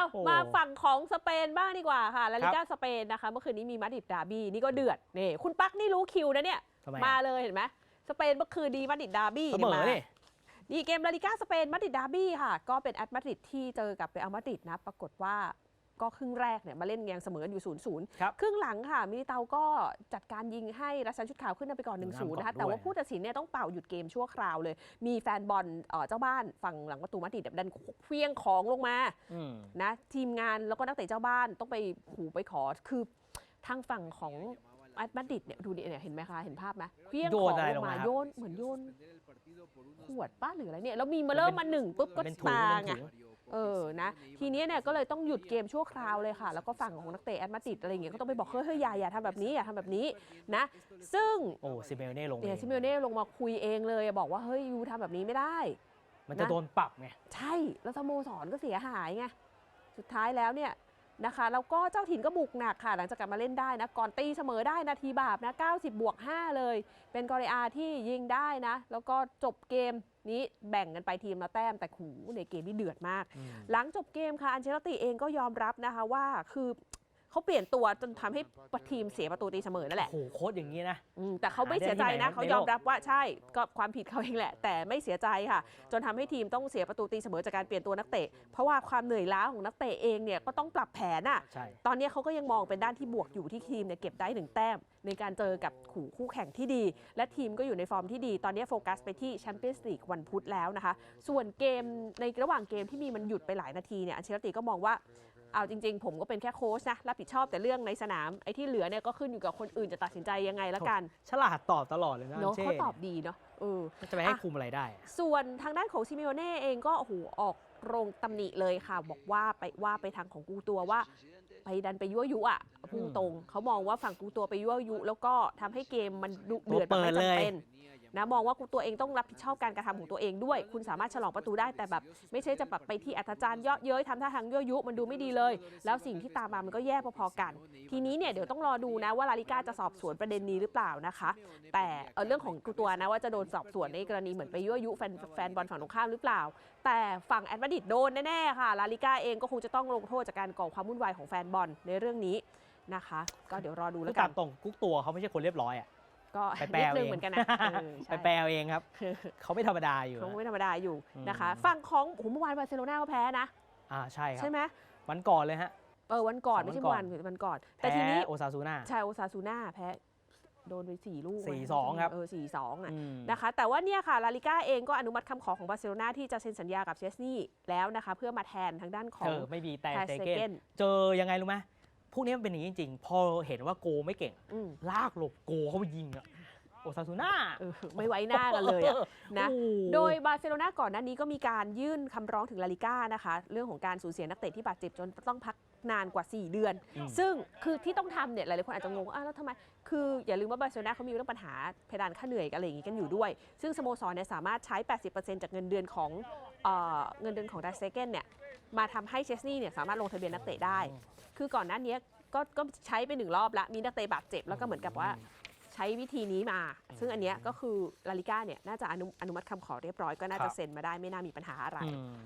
เอาโอ้มาฝั่งของสเปนบ้างดีกว่าค่ะลาลิก้าสเปนนะคะ เมื่อคืนนี้มีมาดริดดาร์บี้นี่ก็เดือดนี่คุณปักนี่รู้คิวนะเนี่ยทำไมมาอะเลยเห็นไหมสเปนเมื่อคืนดีมาดริดดาร์บี้เสมอมานี่นี่เกมลาลิก้าสเปนมาดริดดาร์บี้ค่ะ ก็เป็นแอตมาดริดที่เจอกับเรอัลมาดริดนะ ปรากฏว่า ก็ครึ่งแรกเนี่ยมาเล่นยังเสมอกันอยู่0ูนย์ครับครึ่งหลังค่ะมิลิเตาก็จัดการยิงให้รัสซันชุดขาวขึ้นนำไปก่อน1นนำก่ศูอนนย์นะคะด้วยแต่ว่าผู้ตัดสินเนี่ยต้องเป่าหยุดเกมชั่วคราวเลย มีแฟนบอลเอ่อเจ้าบ้านฝั่งหลังประตูมาดริดดันเคลี้ยงของลงมาอืมนะทีมงานแล้วก็นักเตะเจ้าบ้านต้องไปหูไปขอคือทางฝั่งของแอตมาดริดเนี่ยดูดิเนี่ยเห็นไหมคะ เห็นภาพไหมเคลี้ยงโยขอนงอะไรลลงงมามาครับโยนเหมือนโยนขวดป้าหรืออะไรเนี่ยแล้วมีมาเริ่มมาหนึ่งปุ๊บก็เป็นถุงตาเป็นไงถุงเออนะทีนี้เนี่ยก็เลยต้องหยุดเกมชั่วคราวเลยค่ะ แล้วก็ฝั่งของนักเตะแอตมาดริดอะไรอย่างเงี้ยก็ต้องไปบอกเฮ้ยเฮ้ยอย่าอย่าทำแบบนี้อย่าทำแบบนี้นะซึ่งโอ้ซิเมลเน่ลงเนี่ยเองซิเมโอเน่ลงมาคุยเองเลยบอกว่าเฮ้ยยูทำแบบนี้ไม่ได้ มันจะนะโดนปรับไงใช่แล้วสโมสรก็เสียหายไงสุดท้ายแล้วเนี่ย นะคะ แล้วก็เจ้าถิ่นก็บุกหนักค่ะ หลังจากกลับมาเล่นได้นะ ก่อนตีเสมอได้นาทีบาปนะ 90 บวก 5 เลย เป็นกอริอาที่ยิงได้นะ แล้วก็จบเกมนี้แบ่งกันไปทีมละแต้มแต่ขูในเกมที่เดือดมากอืมหลังจบเกมค่ะ อันเชลติเองก็ยอมรับนะคะว่าคือ เขาเปลี่ยนตัวจนทำให้ทีมเสียประตูตีเสมอนั่นแหละ โอ้โหโค้ดอย่างนี้นะ อืมแต่เขาไม่เสียใจหาได้ที่ไหนครันะบเขาในยโลอกมรับว่าใช่ก็ความผิดเขาเองแหละ แต่ไม่เสียใจค่ะ จนทำให้ทีมต้องเสียประตูตีเสมอจากการเปลี่ยนตัวนักเตะ เพราะว่าความเหนื่อยล้าของนักเตะเองเนี่ยก็ต้องปรับแผนอะ ใช่ ตอนนี้เขาก็ยังมองเป็นด้านที่บวกอยู่ที่ทีมเนี่ยเก็บได้หนึ่งแต้ม ในการเจอกับขู่คู่แข่งที่ดี และทีมก็อยู่ในฟอร์มที่ดี ตอนนี้โฟกัสไปที่แชมเปี้ยนส์ลีกวันพุธแล้วนะคะ ส่วนเกมในระหว่างเกมที่มีมันหยุดไปหลายนาทีเนี่ยอันเชลติก็มองว่า เอาจริง ๆ ผมก็เป็นแค่โค้ชนะรับผิดชอบแต่เรื่องในสนามไอ้ที่เหลือเนี่ยก็ขึ้นอยู่กับคนอื่นจะตัดสินใจยังไงละกันฉลาดตอบตลอดเลยนะเนาะเช่เขาตอบดีเนาะเออจะไปให้อะคุมอะไรได้อะส่วนทางด้านของซิเมโอเน่เองก็โอ้โหออกโรงตำหนิเลยค่ะ บอกว่าไปว่าไปทางของกูตัวว่า ไปดันไปยั่วยุอะพุ่งตรงเขามองว่าฝั่งกูตัวไปยั่วยุ แล้วก็ทำให้เกมมันดุเดือดแบบไม่จำเป็น นะมองว่าตัวเองต้องรับผิดชอบการกระทำของตัวเองด้วย คุณสามารถฉลองประตูได้แต่แบบ ไม่ใช่จะแบบไปที่อัธจารย์เยาะเย้ยทำท่าทางยั่วยุมันดูไม่ดีเลย แล้วสิ่งที่ตามมามันก็แย่พอๆกัน ทีนี้เนี่ยเดี๋ยวต้องรอดูนะว่าลาลิก้าจะสอบสวนประเด็นนี้หรือเปล่านะคะ แต่เเรื่องของตัวนะว่าจะโดนสอบสวนในกรณีเหมือนไปยั่วยุแฟนแฟนบอลฝั่งตรงข้ามหรือเปล่า แต่ฝั่งแอตมาดิดโดนแน่ๆค่ะลาลิก้าเองก็คงจะต้องลงโทษจากการก่อความวุ่นวายของแฟนบอลในเรื่องนี้นะคะ ก็เดี๋ยวรอดูแล้วกันตรงกุ๊กตัวเขาไม่ใช่คนเรียบร้อยอะ ก็ไปแปลนิดเอานึเองงเหมือนกันนะเออไปใช่แปลเอาเองครับ เขาไม่ธรรมดาอยู่ เขานะไม่ธรรมดาอยู่นะคะ อืม ฝั่งของโอ้โหเมื่อวานบาร์เซโลนาก็แพ้นะ อ่าใช่ครับ ใช่ไหมวันก่อนเลยฮะ เออวันก่อนสองไม่ใช่วันก่วัอนนวันก่อน แต่แพ้ทีนี้โอซาซูน่า ชายโอซาซูน่าแพ้ โดนไปสี่ลูกสี่สองครับ เออสี่สองอะ อืม นะคะแต่ว่าเนี่ยค่ะลาลิก้าเองก็อนุมัติคำขอของบาร์เซโลนาที่จะเซ็นสัญญากับเชสนี่แล้วนะคะ เพื่อมาแทนทางด้านขอเองอไม่มีแต่แทเตสเซเกเกนน เจอยังไงรู้ไหม พวกนี้มันเป็นอย่างนี้จริงๆ พอเห็นว่าโกไม่เก่ง อืมลากหลบโกเขาไปยิงอะโอซาซูน่า เออไม่ไว้หน้ากันเลยอะนะ โอ้โดยบาร์เซโลนาก่อนหน้านี้ก็มีการยื่นคำร้องถึงลาลิก้านะคะ เรื่องของการสูญเสียนักเตะที่บาดเจ็บจนต้องพักนานกว่า 4 เดือน อืม ซึ่งคือที่ต้องทำเนี่ยหลายๆคนอาจจะงงว่าอ้าวแล้วทำไม คืออย่าลืมว่าบาร์เซโลนาเขามีเรื่องปัญหาเพดานค่าเหนื่อยกันอะไรอย่างงี้กันอยู่ด้วย ซึ่งสโมสรเนี่ยสามารถใช้ 80%จากเงินเดือนของเอ่อเงินเดือนของดัซเซเกนเนี่ย มาทำให้เชสนี่เนี่ยสามารถลงทะเบียนนักเตะได้ คือก่อนหน้านี้ก็ก็ใช้ไปหนึ่งรอบละมีนักเตะบาดเจ็บแล้วก็เหมือนกับว่าใช้วิธีนี้มา ซึ่งอันเนี้ยก็คือลาลิก้าเนี่ยน่าจะอนุอนุมัติคำขอเรียบร้อยก็น่าครัจะบเซ็นมาได้ไม่น่ามีปัญหาอะไรอืม